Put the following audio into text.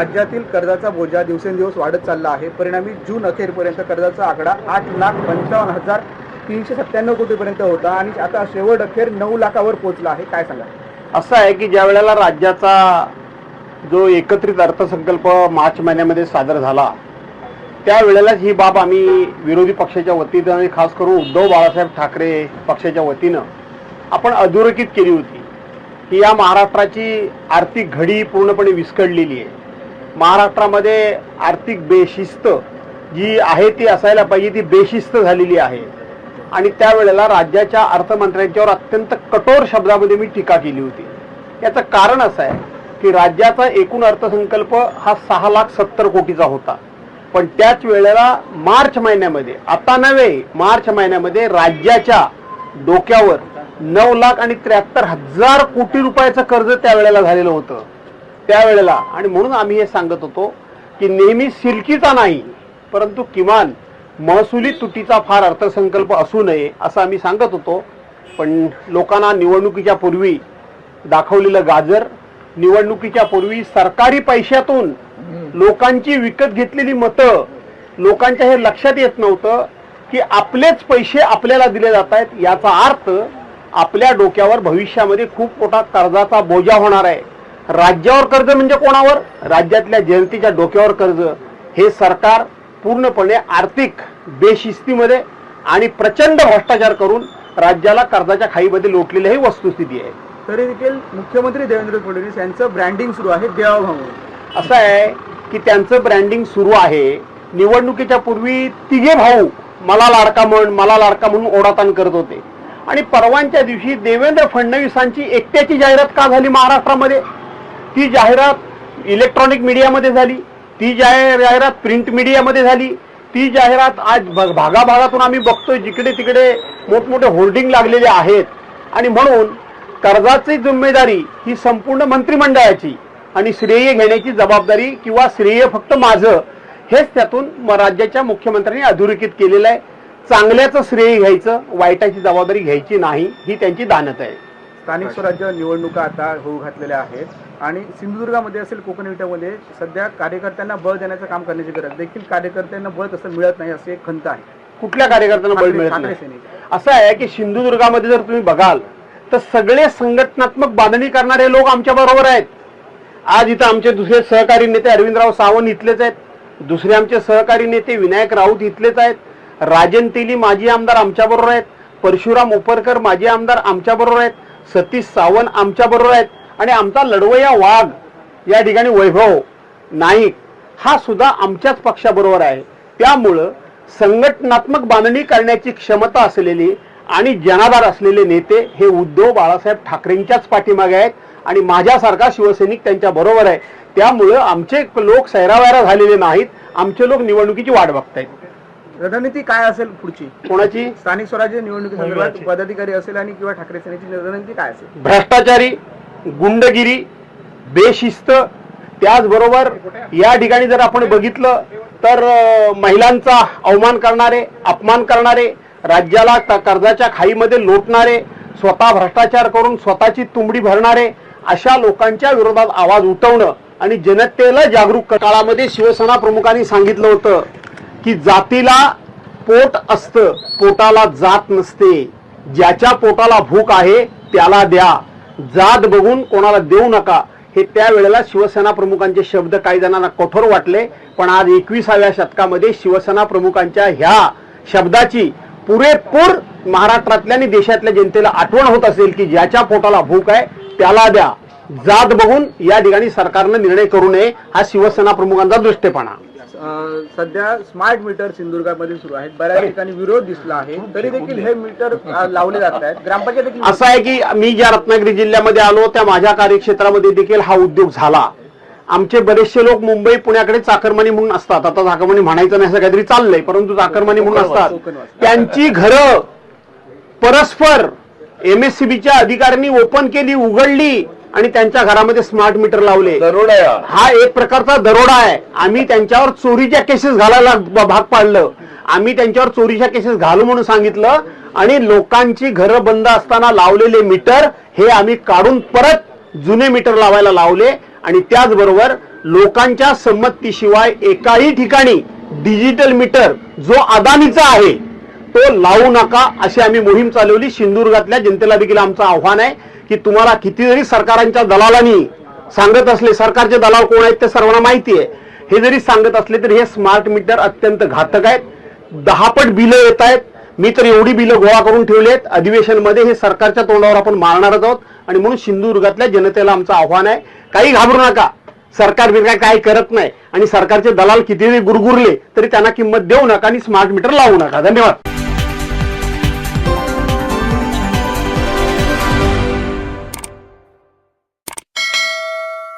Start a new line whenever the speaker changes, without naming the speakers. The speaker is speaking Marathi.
राज्यातील कर्जाचा बोजा दिवसेंदिवस वाढत चालला आहे. परिणामी जून अखेरपर्यंत कर्जाचा आकडा आठ लाख पंचावन्न हजार तीनशे सत्त्याण्णव कोटीपर्यंत होता आणि आता शेवट अखेर नऊ लाखावर पोहोचला आहे. काय सांगा
असं आहे की ज्या वेळेला राज्याचा जो एकत्रित अर्थसंकल्प मार्च महिन्यामध्ये सादर झाला त्यावेळेलाच ही बाब आम्ही विरोधी पक्षाच्या वतीनं आणि खास करून उद्धव बाळासाहेब ठाकरे पक्षाच्या वतीनं आपण अधोरेखित केली होती. की या महाराष्ट्राची आर्थिक घडी पूर्णपणे विस्कळलेली आहे. महाराष्ट्रामध्ये आर्थिक बेशिस्त जी आहे ती असायला पाहिजे ती बेशिस्त झालेली आहे. आणि त्यावेळेला राज्याच्या अर्थमंत्र्यांच्यावर अत्यंत कठोर शब्दामध्ये मी टीका केली होती. याचं कारण असं आहे की राज्याचा एकूण अर्थसंकल्प हा सहा लाख सत्तर कोटीचा होता. पण त्याच वेळेला मार्च महिन्यामध्ये आता नव्हे मार्च महिन्यामध्ये राज्याच्या डोक्यावर नऊ लाख आणि त्र्याहत्तर हजार कोटी रुपयाचं कर्ज त्यावेळेला झालेलं होतं. त्यावेळेला आणि म्हणून आम्ही हे सांगत होतो की नेहमी सिल्कीचा नाही परंतु किमान महसुली तुटीचा फार अर्थसंकल्प असू नये असं आम्ही सांगत होतो. पण लोकांना निवडणुकीच्या पूर्वी दाखवलेलं गाजर निवडणुकीच्या पूर्वी सरकारी पैशातून लोकांची विकत घेतलेली मतं लोकांच्या हे लक्षात येत नव्हतं की आपलेच पैसे आपल्याला दिले जात आहेत याचा अर्थ आपल्या डोक्यावर भविष्यामध्ये खूप मोठा कर्जाचा बोजा होणार आहे. राज्यावर कर्ज म्हणजे कोणावर? राज्यातल्या जनतेच्या डोक्यावर कर्ज. हे सरकार पूर्णपणे आर्थिक बेशिस्तीमध्ये आणि प्रचंड भ्रष्टाचार करून राज्याला कर्जाच्या खाईमध्ये लोटलेली ही वस्तुस्थिती आहे.
तरी देखील मुख्यमंत्री देवेंद्र फडणवीस यांचं ब्रँडिंग सुरू आहे देवाभाऊ.
असं आहे की त्यांचं ब्रँडिंग सुरू आहे. निवडणुकीच्या पूर्वी तिघे भाऊ मला लाडका म्हण मला लाडका म्हणून ओढाताण करत होते. आणि परवांच्या दिवशी देवेंद्र फडणवीसांची एकट्याची जाहिरात का झाली महाराष्ट्रामध्ये? ती जाहिरात इलेक्ट्रॉनिक मीडियामध्ये झाली ती जाहिरात प्रिंट मीडियामध्ये झाली ती जाहिरात आज भागाभागातून आम्ही बघतोय जिकडे तिकडे मोठमोठे होर्डिंग लागलेले आहेत. आणि म्हणून कर्जाची जिम्मेदारी ही संपूर्ण मंत्रिमंडळाची आणि श्रेय घेण्याची जबाबदारी किंवा श्रेय फक्त माझं हेच त्यातून म- राज्याच्या मुख्यमंत्र्यांनी अधोरेखित केलेलं आहे. चांगल्याचं श्रेय घ्यायचं वाईटाची जबाबदारी घ्यायची नाही ही त्यांची दानत आहे.
स्थानिक स्वराज्य निवडणुका आता होऊ घातलेल्या आहेत. आणि सिंधुदुर्गामध्ये असेल कोकण विट्यामध्ये सध्या कार्यकर्त्यांना बळ देण्याचं काम करण्याची गरज. देखील कार्यकर्त्यांना बळ तसं मिळत नाही अशी एक खंत आहे.
कुठल्या कार्यकर्त्यांना बळ मिळत नाही. असं आहे की सिंधुदुर्गामध्ये जर तुम्ही बघाल तर सगळे संघटनात्मक बांधणी करणारे लोक आमच्या बरोबर आहेत. आज इथं आमचे दुसरे सहकारी नेते अरविंदराव सावंत इथलेच आहेत. दुसरे आमचे सहकारी नेते विनायक राऊत इथलेच आहेत. राजन तेली माजी आमदार आमच्या बरोबर आहेत. परशुराम उपरकर माजी आमदार आमच्या बरोबर आहेत. सतीश सावंत आमच्या बरोबर आहेत. आणि आमचा लढवया वाघ या ठिकाणी वैभव नाईक हा सुद्धा आमच्याच पक्षाबरोबर आहे. त्यामुळं संघटनात्मक बांधणी करण्याची क्षमता असलेली आणि जनाधार असलेले नेते हे उद्धव बाळासाहेब ठाकरेंच्याच पाठीमागे आहेत आणि माझ्यासारखा शिवसैनिक त्यांच्या बरोबर आहे. त्यामुळं आमचे लोक सैरावैरा झालेले नाहीत. आमचे लोक निवडणुकीची वाट बघतायत.
रणनीती काय असेल पुढची?
कोणाची?
स्थानिक स्वराज्य निवडणुकी संदर्भात पदाधिकारी असेल आणि किंवा ठाकरे सेनेची रणनीती काय असेल?
भ्रष्टाचारी गुंडगिरी बेशिस्त त्याचबरोबर या ठिकाणी जर आपण बघितलं तर महिलांचा अवमान करणारे अपमान करणारे राज्याला कर्जाच्या खाईमध्ये लोटणारे स्वतः भ्रष्टाचार करून स्वतःची तुंबडी भरणारे अशा लोकांच्या विरोधात आवाज उठवणं आणि जनतेला जागरूक काळामध्ये शिवसेना प्रमुखांनी सांगितलं होतं. की जातीला पोट असतं पोटाला जात नसते. ज्याच्या पोटाला भूक आहे त्याला द्या. जात बघून कोणाला देऊ नका. हे त्यावेळेला शिवसेना प्रमुखांचे शब्द काही जणांना कठोर वाटले पण आज एकविसाव्या शतकामध्ये शिवसेना प्रमुखांच्या ह्या शब्दाची पुरेपूर महाराष्ट्रातल्या आणि देशातल्या जनतेला आठवण होत असेल की ज्याच्या पोटाला भूक आहे त्याला द्या. जात बघून या ठिकाणी सरकारनं निर्णय करू नये हा शिवसेना प्रमुखांचा दृष्टेपणा
सध्या स्मार्ट मीटर सिंधुदुर्गामध्ये सुरू आहेत. बऱ्याच ठिकाणी विरोध दिसला आहे. तरी देखील हे मीटर लावले जात आहेत. ग्रामपंचायत
असं आहे की मी ज्या रत्नागिरी जिल्ह्यामध्ये आलो त्या माझ्या कार्यक्षेत्रामध्ये देखील हा उद्योग झाला. आमचे बरेचसे लोक मुंबई पुण्याकडे चाकरमानी म्हणून असतात. आता चाकरमानी म्हणायचं नाही असं काहीतरी चाललंय परंतु चाकरमानी म्हणून असतात. त्यांची घरं परस्पर एम एस बीच्या अधिकाऱ्यांनी ओपन केली उघडली. आणि त्यांच्या घरामध्ये स्मार्ट मीटर लावले. हा एक प्रकारचा दरोडा आहे. आम्ही त्यांच्यावर चोरीच्या केसेस घालायला भाग पाडलं. आम्ही त्यांच्यावर चोरीच्या केसेस घालू म्हणून सांगितलं. आणि लोकांची घरं बंद असताना लावलेले मीटर हे आम्ही काढून परत जुने मीटर लावायला लावले. आणि त्याचबरोबर लोकांच्या संमतीशिवाय एकाही ठिकाणी डिजिटल मीटर जो अदानीचा आहे तो लावू नका अशी आम्ही मोहीम चालवली. सिंधुदुर्गातल्या जनतेला देखील आमचं आव्हान आहे. की तुम्हाला किती जरी सरकारांच्या दलालांनी सांगत असले सरकारचे दलाल कोण आहेत ते सर्वांना माहिती आहे. हे जरी सांगत असले तरी हे स्मार्ट मीटर अत्यंत घातक आहेत. दहापट बिलं येत आहेत. मी तर एवढी बिलं गोळा करून ठेवली आहेत. अधिवेशनमध्ये हे सरकारच्या तोंडावर आपण मारणारच आहोत. आणि म्हणून सिंधुदुर्गातल्या जनतेला आमचं आव्हान आहे. काही घाबरू नका. सरकार बिरकार काय करत नाही. आणि सरकारचे दलाल किती गुरगुरले तरी त्यांना किंमत देऊ नका आणि स्मार्ट मीटर लावू नका. धन्यवाद.